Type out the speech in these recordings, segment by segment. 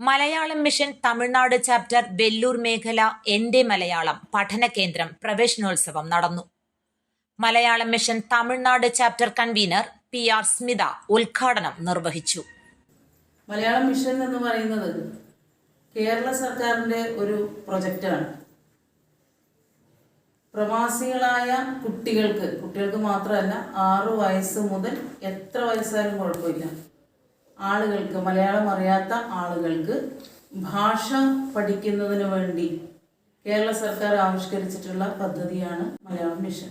Malayalam mission Tamil Nadu chapter Vellore മേഖല എന്റെ മലയാളം പഠന കേന്ദ്രം പ്രവേശനോത്സവം നടന്നു. Malayalam mission Tamil Nadu chapter convener P R Smitha ഉദ്ഘാടനം നിർവഹിച്ചു. മലയാളം മിഷൻ എന്ന് പറയുന്നത് കേരള സർക്കാരിന്റെ ഒരു പ്രൊജക്റ്റാണ്. പ്രവാസികളായ കുട്ടികൾക്ക് കുട്ടികൾക്ക് മാത്രമല്ല ആറു വയസ്സ് മുതൽ എത്ര വയസ്സായാലും കുഴപ്പമില്ല. ആളുകൾക്ക് മലയാളം അറിയാത്ത ആളുകൾക്ക് ഭാഷ പഠിക്കുന്നതിന് വേണ്ടി കേരള സർക്കാർ ആവിഷ്കരിച്ചിട്ടുള്ള പദ്ധതിയാണ് മലയാളം മിഷൻ.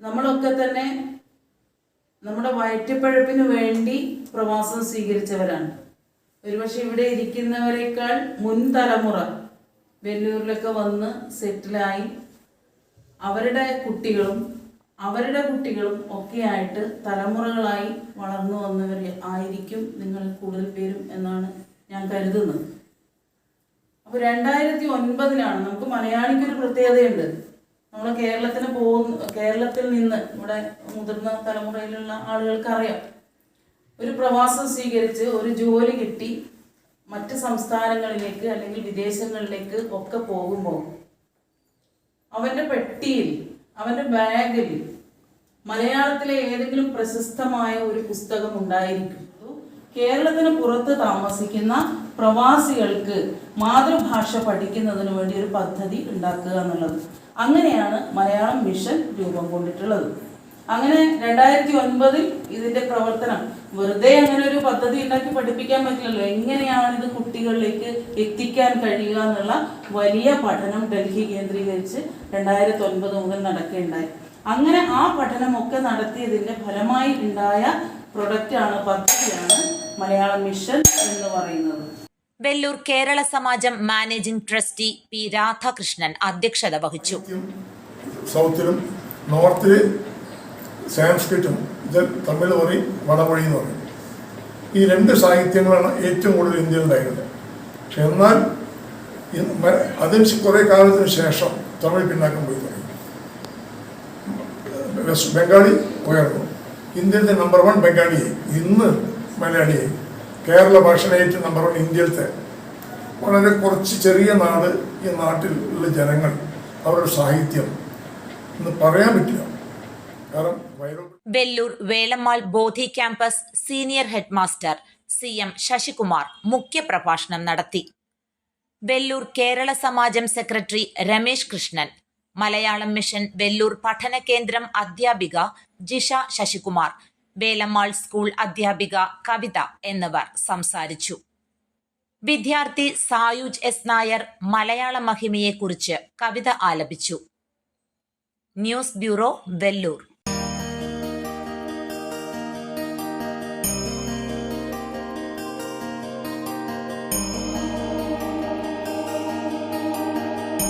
നമ്മളൊക്കെ തന്നെ നമ്മുടെ വയറ്റപ്പഴപ്പിന് വേണ്ടി പ്രവാസം സ്വീകരിച്ചവരാണ്. ഒരുപക്ഷെ ഇവിടെ ഇരിക്കുന്നവരെക്കാൾ മുൻതലമുറ വെല്ലൂരിലൊക്കെ വന്ന് സെറ്റിലായി അവരുടെ കുട്ടികളും അവരുടെ കുട്ടികളും ഒക്കെയായിട്ട് തലമുറകളായി വളർന്നു വന്നവർ ആയിരിക്കും നിങ്ങൾ കൂടുതൽ പേരും എന്നാണ് ഞാൻ കരുതുന്നത്. അപ്പോൾ രണ്ടായിരത്തി ഒൻപതിലാണ് നമുക്ക് മലയാളിക്ക് ഒരു പ്രത്യേകതയുണ്ട്. നമ്മൾ കേരളത്തിന് പോകുന്ന കേരളത്തിൽ നിന്ന് ഇവിടെ മുതിർന്ന തലമുറയിലുള്ള ആളുകൾക്ക് അറിയാം ഒരു പ്രവാസം സ്വീകരിച്ച് ഒരു ജോലി കിട്ടി മറ്റ് സംസ്ഥാനങ്ങളിലേക്ക് അല്ലെങ്കിൽ വിദേശങ്ങളിലേക്ക് ഒക്കെ പോകുമ്പോൾ അവന്റെ പെട്ടിയിൽ അവന്റെ ബാഗിൽ മലയാളത്തിലെ ഏതെങ്കിലും പ്രശസ്തമായ ഒരു പുസ്തകം ഉണ്ടായിരിക്കും. കേരളത്തിന് പുറത്ത് താമസിക്കുന്ന പ്രവാസികൾക്ക് മാതൃഭാഷ പഠിക്കുന്നതിന് വേണ്ടി ഒരു പദ്ധതി ഉണ്ടാക്കുക എന്നുള്ളത്. അങ്ങനെയാണ് മലയാളം മിഷൻ രൂപം കൊണ്ടിട്ടുള്ളത്. അങ്ങനെ രണ്ടായിരത്തി ഒൻപതിൽ ഇതിന്റെ പ്രവർത്തനം. വെറുതെ അങ്ങനെ ഒരു പദ്ധതി ഉണ്ടാക്കി പഠിപ്പിക്കാൻ പറ്റില്ലല്ലോ. എങ്ങനെയാണ് ഇത് കുട്ടികളിലേക്ക് എത്തിക്കാൻ കഴിയുക എന്നുള്ള വലിയ പഠനം ഡൽഹി കേന്ദ്രീകരിച്ച് രണ്ടായിരത്തി ഒൻപത് മുതൽ നടക്കുകയുണ്ടായി. അങ്ങനെ ആ പഠനമൊക്കെ നടത്തിയതിന്റെ ഫലമായി ഉണ്ടായ പ്രൊഡക്റ്റാണ് പദ്ധതിയാണ് മലയാളം മിഷൻ എന്ന് പറയുന്നത്. Vellore Kerala Samajam managing trustee P Radhakrishnan അധ്യക്ഷത വഹിച്ചു. സൗത്തിലും നോർത്തിൽ സാൻസ്ക്രിറ്റും ഇത് തമിഴ് പറയും വടമൊഴി എന്ന് പറയും. ഈ രണ്ട് സാഹിത്യങ്ങളാണ് ഏറ്റവും കൂടുതൽ ഇന്ത്യയിൽ ഉണ്ടായിരുന്നത് പക്ഷെ എന്നാൽ അതിന് കുറേ കാലത്തിന് ശേഷം തമിഴ് പിന്നാക്കം പോയി തുടങ്ങി. വെസ്റ്റ് ബംഗാളി ഉയർന്നു ഇന്ത്യയിലെ നമ്പർ വൺ ബംഗാളിയെ ഇന്ന് മലയാളിയെ കേരള ഭാഷയായിട്ട് നമ്പർ വൺ ഇന്ത്യയിലത്തെ വളരെ കുറച്ച് ചെറിയ നാട് ഈ നാട്ടിൽ ഉള്ള ജനങ്ങൾ അവരുടെ സാഹിത്യം. എന്ന് പറയാൻ പറ്റില്ല. Vellore Velammal Bodhi campus senior headmaster C M Sasikumar മുഖ്യപ്രഭാഷണം നടത്തി. വെല്ലൂർ കേരള സമാജം സെക്രട്ടറി രമേശ് കൃഷ്ണൻ മലയാളം മിഷൻ വെല്ലൂർ പഠന കേന്ദ്രം അധ്യാപിക ജിഷ ശശികുമാർ വേലമ്മാൾ സ്കൂൾ അധ്യാപിക കവിത എന്നിവർ സംസാരിച്ചു. വിദ്യാർത്ഥി സായുജ് എസ് നായർ മലയാള മഹിമയെക്കുറിച്ച് കവിത ആലപിച്ചു. News bureau Vellore.